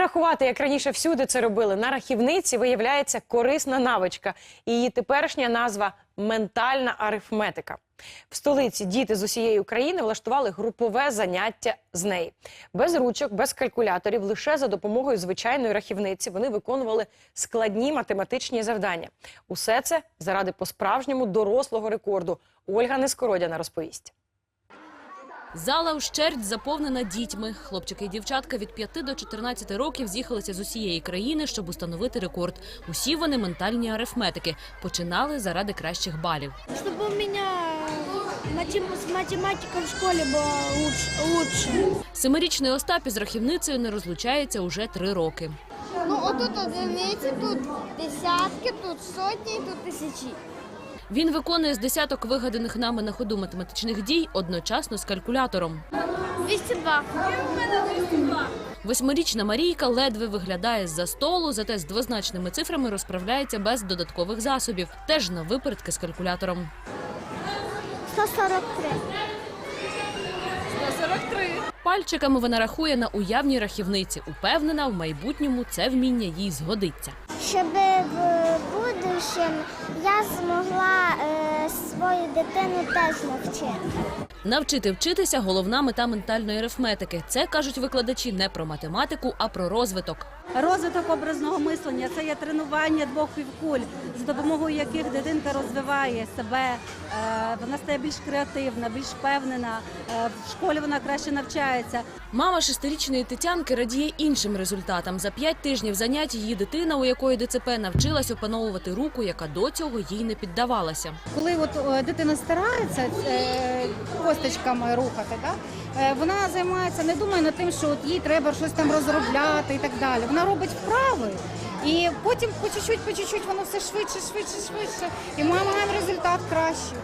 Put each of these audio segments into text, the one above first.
рахувати, як раніше всюди це робили, на рахівниці виявляється корисна навичка. Її теперішня назва ментальна арифметика. В столиці діти з усієї України влаштували групове заняття з неї. Без ручок, без калькуляторів, лише за допомогою звичайної рахівниці вони виконували складні математичні завдання. Усе це заради по-справжньому дорослого рекорду. Ольга Нескородяна розповість. Зала ущерть заповнена дітьми. Хлопчики і дівчатка від 5 до 14 років з'їхалися з усієї країни, щоб установити рекорд. Усі вони ментальні арифметики. Починали заради кращих балів. Чтобы у меня матем- с математикой в было лучше. лучше. Семирічний Остап із рахівницею не розлучається уже три роки. Ну, отут одиниці, тут десятки, тут сотні, тут тисячі. Він виконує з десяток вигаданих нами на ходу математичних дій одночасно з калькулятором. 202. Восьмирічна Марійка ледве виглядає з-за столу, зате з двозначними цифрами розправляється без додаткових засобів. Теж на випередки з калькулятором. 143. Пальчиками вона рахує на уявній рахівниці. Упевнена, в майбутньому це вміння їй згодиться. щоб в будущем я змогла е, свою дитину теж навчити. Навчити вчитися головна мета ментальної арифметики. Це кажуть викладачі не про математику, а про розвиток. Розвиток образного мислення це є тренування двох півкуль, за допомогою яких дитинка розвиває себе. е, Вона стає більш креативна, більш впевнена. е, В школі вона краще навчається. Мама шестирічної Тетянки радіє іншим результатам. За п'ять тижнів занять її дитина, у якої ДЦП, навчилась опановувати руку, яка до цього їй не піддавалася. Коли от е, дитина старається е, косточками рухати, да? е, вона займається, не думає над тим, що от їй треба щось там розробляти і так далі. Вона робить вправи, і потім по чуть-чуть, по чуть-чуть воно все швидше, швидше, швидше. І ми маємо результат кращий.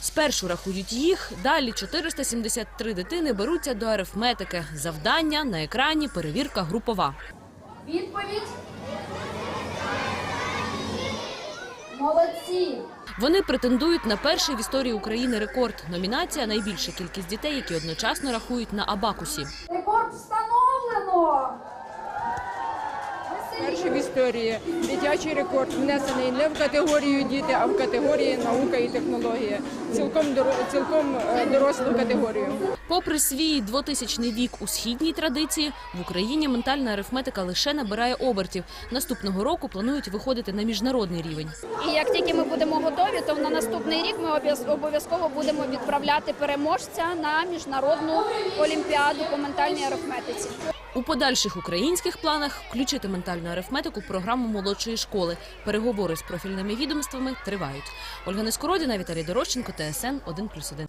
Спершу рахують їх, далі 473 дитини беруться до арифметики. Завдання на екрані перевірка групова. Відповідь. Молодці. Вони претендують на перший в історії України рекорд. Номінація найбільша кількість дітей, які одночасно рахують на абакусі. Рекорд встановлено. Перший в історії дитячий рекорд внесений не в категорію діти, а в категорії наука і технологія. Цілком доро- цілком е, дорослу категорію. Попри свій двотисячний вік у східній традиції, в Україні ментальна арифметика лише набирає обертів. Наступного року планують виходити на міжнародний рівень. І як тільки ми будемо готові, то на наступний рік ми обов'яз- обов'язково будемо відправляти переможця на міжнародну олімпіаду по ментальній арифметиці. У подальших українських планах включити ментальну арифметику в програму молодшої школи. Переговори з профільними відомствами тривають. Ольга Нескородіна, Віталій Дорощенко, ТСН 1+,1.